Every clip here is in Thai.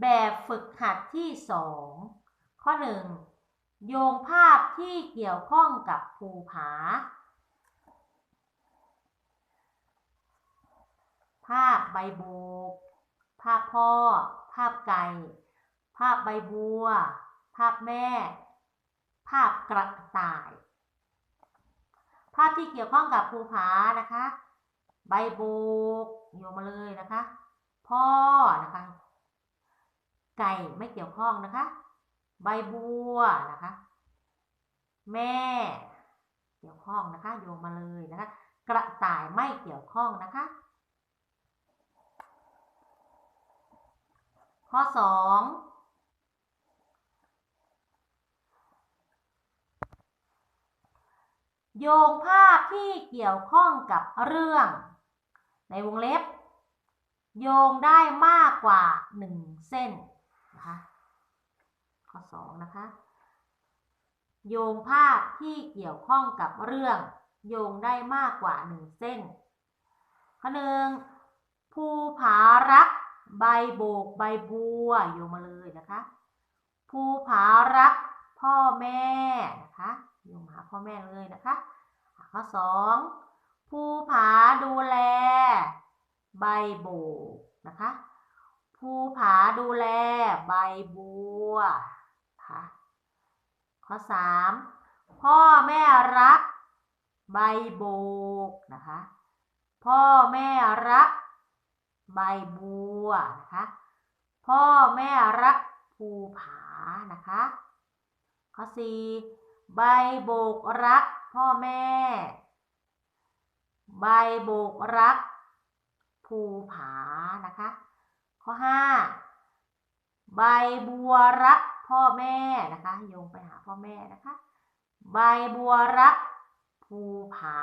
แบบฝึกหัดที่สองข้อหนึ่งโยงภาพที่เกี่ยวข้องกับภูผา ภาพใบโบก ภาพพ่อ ภาพไก่ ภาพใบบัว ภาพแม่ ภาพกระต่าย ภาพที่เกี่ยวข้องกับภูผานะคะ ใบโบกโยงมาเลยนะคะ พ่อนะคะ ไก่ไม่เกี่ยวข้องนะคะ ใบบัวนะคะ แม่ เกี่ยวข้องนะคะ โยงมาเลยนะคะ กระต่ายไม่เกี่ยวข้องนะคะ ข้อสองโยงภาพที่เกี่ยวข้องกับเรื่อง ในวงเล็บ โยงได้มากกว่า 1 เส้น นะคะ ข้อ2นะคะ โยงภาพที่เกี่ยวข้องกับเรื่อง โยงได้มากกว่า1เส้น ข้อหนึ่งภูผารัก ใบโบกใบบัวโยงมาเลยนะคะภูผารักพ่อแม่นะคะโยงมาหาพ่อแม่เลยนะคะ ข้อสองภูผาดูแล ใบโบกนะคะ ภูผาดูแลใบบัวนะคะข้อสามพ่อแม่รัก ใบโบกนะคะ พ่อแม่รัก ใบบัวนะคะพ่อแม่รักภูผานะคะข้อสี่ใบโบกรัก พ่อแม่ ใบโบกรัก ภูผานะคะ ข้อห้าใบบัวรักพ่อแม่นะคะโยงไปหาพ่อแม่นะคะ ใบบัวรักภูผา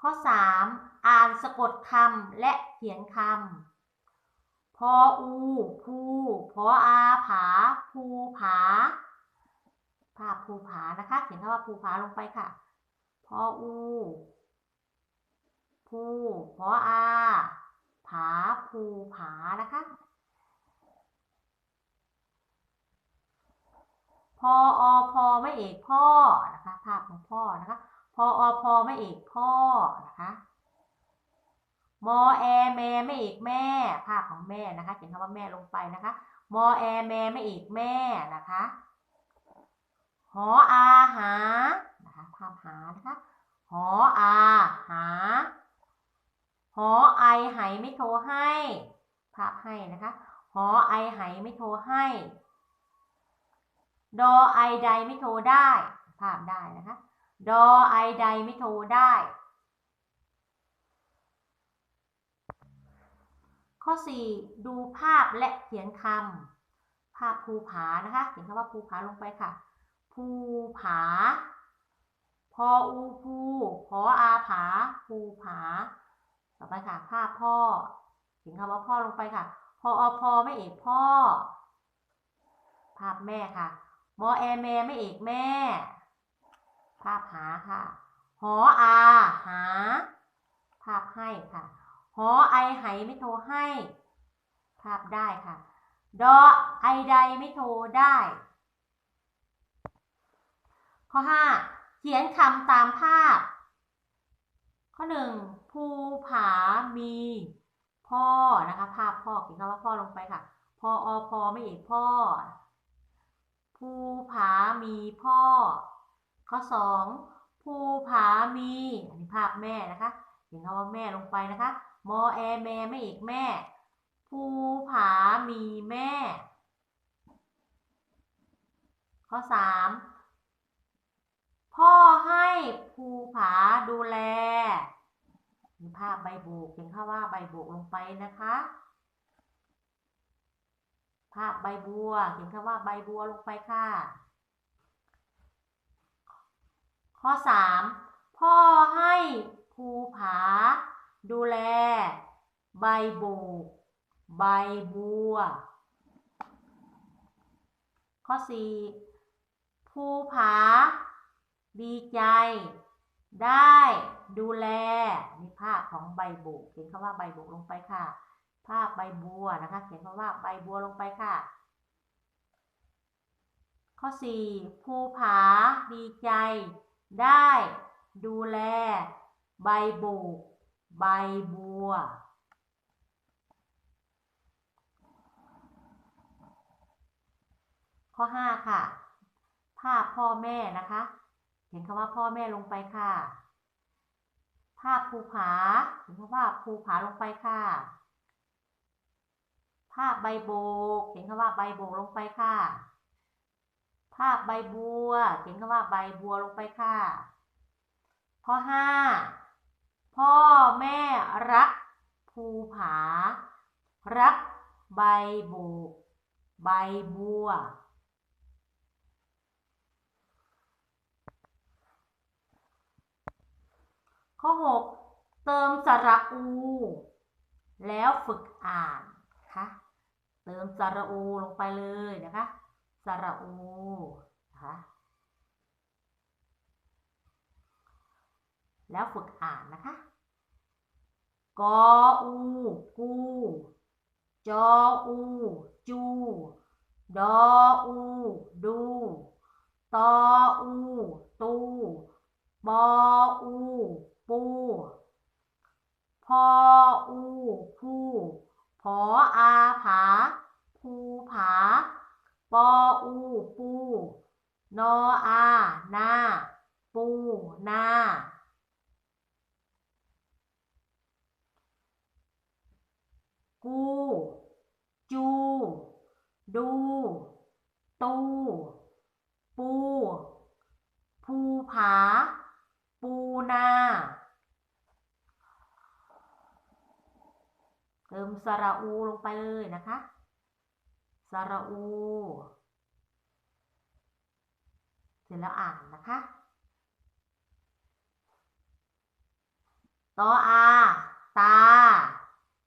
ข้อ 3 อ่านสะกดคำและเขียนคำพออูภูพออาผา ภูผา ภาพภูผานะคะ เขียนคำว่าภูผาลงไปค่ะ พออู ภูพออา ผาภูผานะคะ พออพอไม่เอกพ่อนะคะ ภาพของพ่อนะคะ พออพอไม่เอกพ่อนะคะมอแอแม่ไม่เอกแม่ ภาพของแม่นะคะเขียนคำว่าแม่ลงไปนะคะ มอแอแม่ไม่เอกแม่นะคะ หออาหานะคะภาพหานะคะ หออาหา หอไอไหไม่โทรให้ ภาพ ให้นะคะ หอไอไหไม่โทรให้ ดอไอใดไม่โทรได้ ภาพได้นะคะ ดอไอใดไม่โทรได้ ข้อ 4 ดูภาพและเขียนคำภาพภูผานะคะ เขียนคำว่าภูผาลงไปค่ะ ภูผา พออูภูพออาผา ภูผา ต่อไปค่ะ ภาพพ่อ เขียนคำว่าพ่อลงไปค่ะ พออพอไม่เอกพ่อ ภาพแม่ค่ะ มอแอแม่ไม่เอกแม่ ภาพหาค่ะ หออาหา ภาพให้ค่ะ หอไอไหไม่โทรให้ ภาพได้ค่ะ ดอไอใดไม่โทรได้ ข้อ5เขียนคำตามภาพ ข้อ1ภูผามี พ่อนะคะ ภาพพ่อเขียนคำว่าพ่อลงไปค่ะพออพอไม่เอกพ่อ ภูผามีพ่อ ข้อ2ภูผามีอันนี้ภาพแม่นะคะเห็นคำว่าแม่ลงไปนะคะมอแอแม่ไม่เอกแม่ ภูผามีแม่ ข้อ3พ่อให้ภูผาดูแล มีภาพใบโบกเห็นคำว่าใบโบกลงไปนะคะ ภาพใบบัวเขียนคำว่าใบบัวลงไปค่ะ ข้อ3พ่อให้ภูผา ดูแล ใบโบก ใบบัว ข้อ4ภูผา ดีใจ ได้ดูแลนี่ภาพของใบบุกเขียนคำว่าใบบุกลงไปค่ะ ภาพใบบัวนะคะ เขียนคำว่าใบบัวลงไปค่ะ ข้อ 4 ภูผาดีใจ ได้ดูแล ใบบุกใบบัวข้อ 5 ค่ะ ภาพพ่อแม่นะคะ ขียนคำว่าพ่อแม่ลงไปค่ะ ภาพภูผาเขียนคำว่าภูผาลงไปค่ะ ภาพใบโบกเขียนคำว่าใบโบกลงไปค่ะ ภาพใบบัวเขียนคำว่าใบบัวลงไปค่ะ ข้อ5พ่อแม่รักภูผา รักใบโบก ใบบัว ข้อ 6 เติมสระอู แล้วฝึกอ่านนะคะเติมสระอูลงไปเลยนะคะสระอูนะคะแล้วฝึกอ่านนะคะกออู กู จออู จู ดออู ดู ตออู ตู ปออู ปู พออูผู้ผออาผา ภูผา ปออูปู นออานาปูนากู จู ดู ตู ปู ภูผา ปูนา เติมสระอูลงไปเลยนะคะ สระอู เสร็จแล้วอ่านนะคะตออา ตา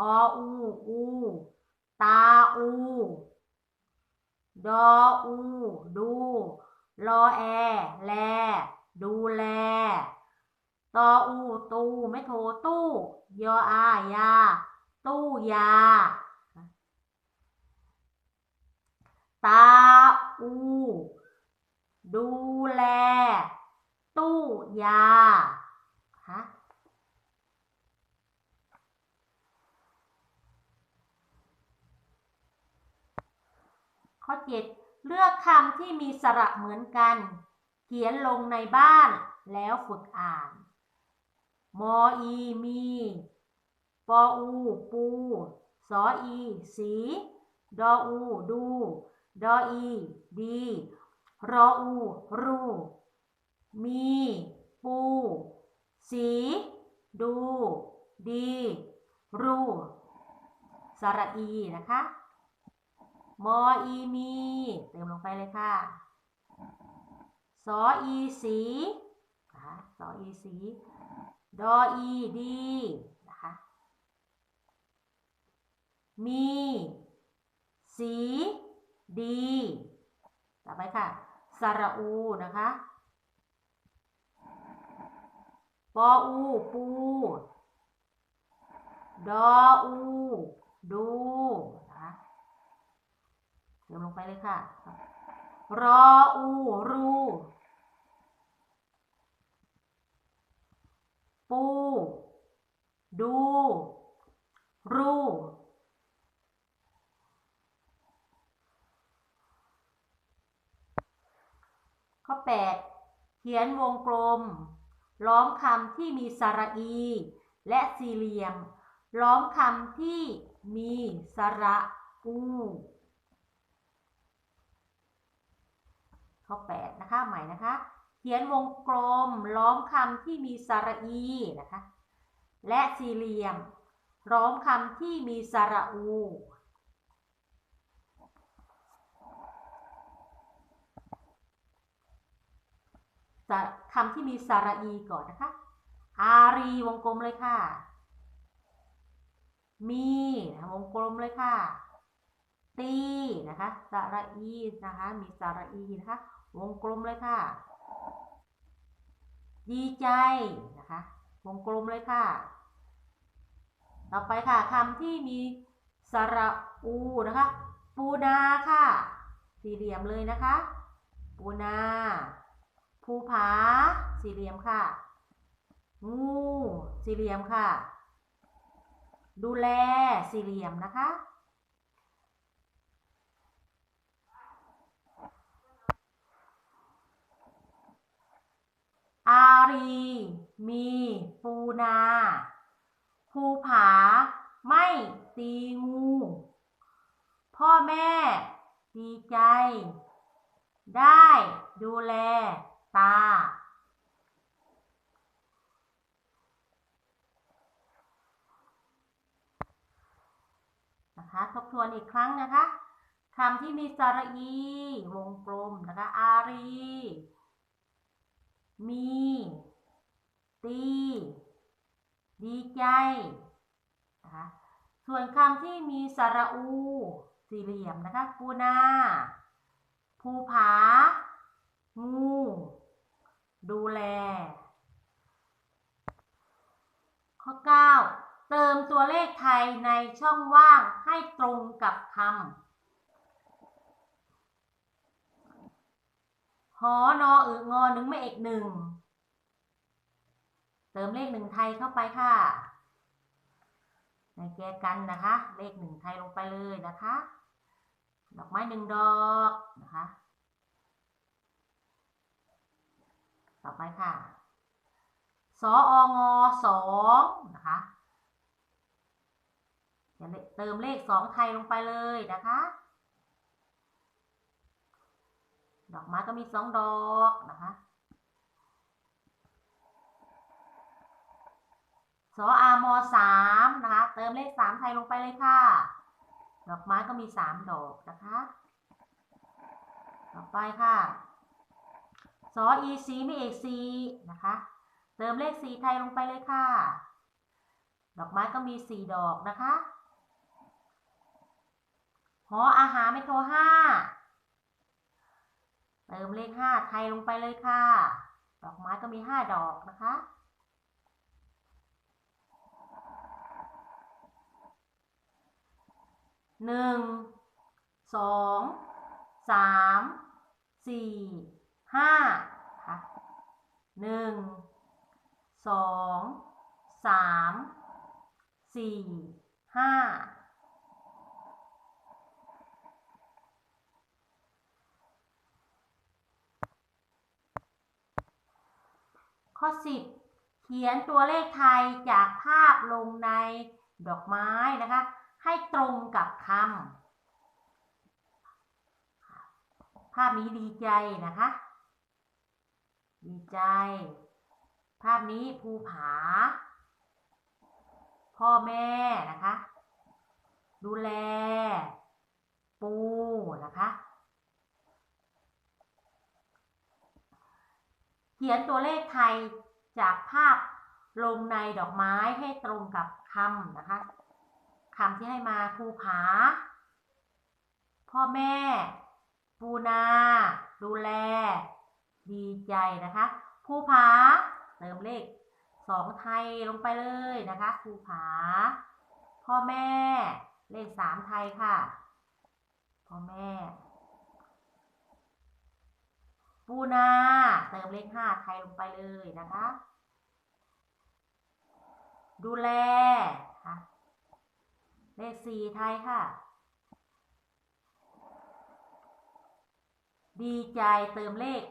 ออู อู ตา อู ดอ อู ดู รอแอ แล ดูแล ตออูตูไม่โทรตู้ยออายา ตู้ยา ตาอู ดูแล ตู้ยาฮะข้อ7เลือกคำที่มีสระเหมือนกัน เขียนลงในบ้านแล้วฝึกอ่าน มออีมีปออูปูสออีสีดออูดูดออีดีรออูรูมีปูสีดูดีรูสระอีนะคะ มออีมีเติมลงไปเลยค่ะสออีสีสออีสี ดออีดีนะคะมีสีดี ต่อไปค่ะสระอูนะคะปออูปู ดออู ดูนะคะเติมลงไปเลยค่ะ รออู รู ปู ดู รูข้อ8เขียนวงกลม ล้อมคำที่มีสระอี และสี่เหลี่ยม ล้อมคำที่มีสระอูข้อ8นะคะ ใหม่นะคะ เขียนวงกลมล้อมคำที่มีสระอีนะคะ และสี่เหลี่ยมล้อมคำที่มีสระอูจะคำที่มีสระอีก่อนนะคะ อารีวงกลมเลยค่ะ มีนะวงกลมเลยค่ะ ตีนะคะ สระอีนะคะ มีสระอีนะคะ วงกลมเลยค่ะ ดีใจนะคะวงกลมเลยค่ะ ต่อไปค่ะคำที่มีสระอูนะคะ ปูนาค่ะ สี่เหลี่ยมเลยนะคะ ปูนาภูผา สี่เหลี่ยมค่ะ งูสี่เหลี่ยมค่ะ ดูแลสี่เหลี่ยมนะคะ อารี มี ปูนาภูผา ไม่ตีงู พ่อแม่ ดีใจ ได้ดูแล ตา นะคะทบทวนอีกครั้งนะคะคำที่มีสระอี วงกลมนะคะอารี มี ตี ดีใจนะคะส่วนคำที่มีสระอู สี่เหลี่ยมนะคะ ปูนา ภูผา งู ดูแล ข้อ 9 เติมตัวเลขไทยในช่องว่างให้ตรงกับคำหอนออึงอ หนึ่งไม่เอกหนึ่งเติมเลขหนึ่งไทยเข้าไปค่ะ ในแกกันนะคะ เลขหนึ่งไทยลงไปเลยนะคะ ดอกไม้หนึ่งดอกนะคะ ต่อไปค่ะสอองอสองนะคะจะเติมเลขสองไทยลงไปเลยนะคะ ดอกไม้ก็มีสองดอกนะคะสออามสามนะคะ เติมเลขสามไทยลงไปเลยค่ะ ดอกไม้ก็มีสามดอกนะคะ ต่อไปค่ะสออีสีมีเอกสีนะคะ เติมเลขสีไทยลงไปเลยค่ะ ดอกไม้ก็มีสี่ดอกนะคะหออาหารไม่โทรห้า เติมเลขห้าไทยลงไปเลยค่ะ ดอกไม้ก็มีห้าดอกนะคะ หนึ่ง สอง สาม สี่ ห้าค่ะหนึ่ง สอง สาม สี่ ห้า ข้อ 10 เขียนตัวเลขไทยจากภาพลงในดอกไม้นะคะ ให้ตรงกับคำภาพนี้ดีใจนะคะ ดีใจ ภาพนี้ภูผา พ่อแม่นะคะ ดูแล ปูนะคะ เขียนตัวเลขไทยจากภาพลงในดอกไม้ให้ตรงกับคำนะคะคำที่ให้มาภูผา พ่อแม่ ปูนา ดูแล ดีใจนะคะภูผาเติมเลขสองไทยลงไปเลยนะคะภูผา พ่อแม่ เลขสามไทยค่ะ พ่อแม่ ปูนา เติมเลขห้าไทยลงไปเลยนะคะ ดูแลค่ะเลขสี่ไทยค่ะ ดีใจเติมเลข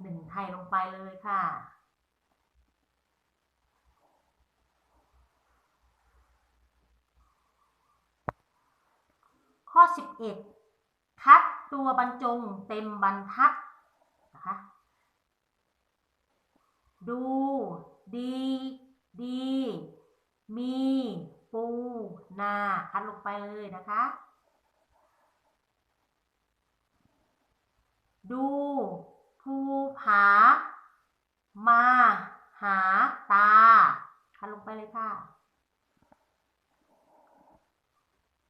หนึ่งไทยลงไปเลยค่ะ ข้อ 11 คัดตัวบรรจงเต็มบรรทัด นะคะ ดู ดี ดี มี ปู นา คัดลงไปเลยนะคะ ดู ภูผา มา หา ตา คัดลงไปเลยค่ะ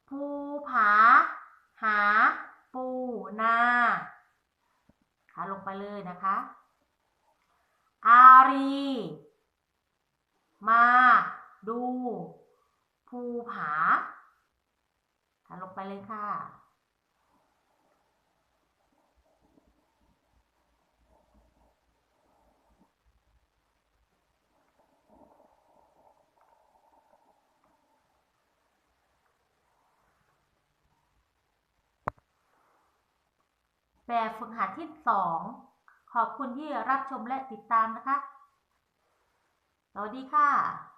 ภูผา หา ปู นา คัดลงไปเลยนะคะ อารี มาดู ภูผาขาลงไปเลยค่ะ แบบฝึกหัดที่สองขอบคุณที่รับชมและติดตามนะคะ สวัสดีค่ะ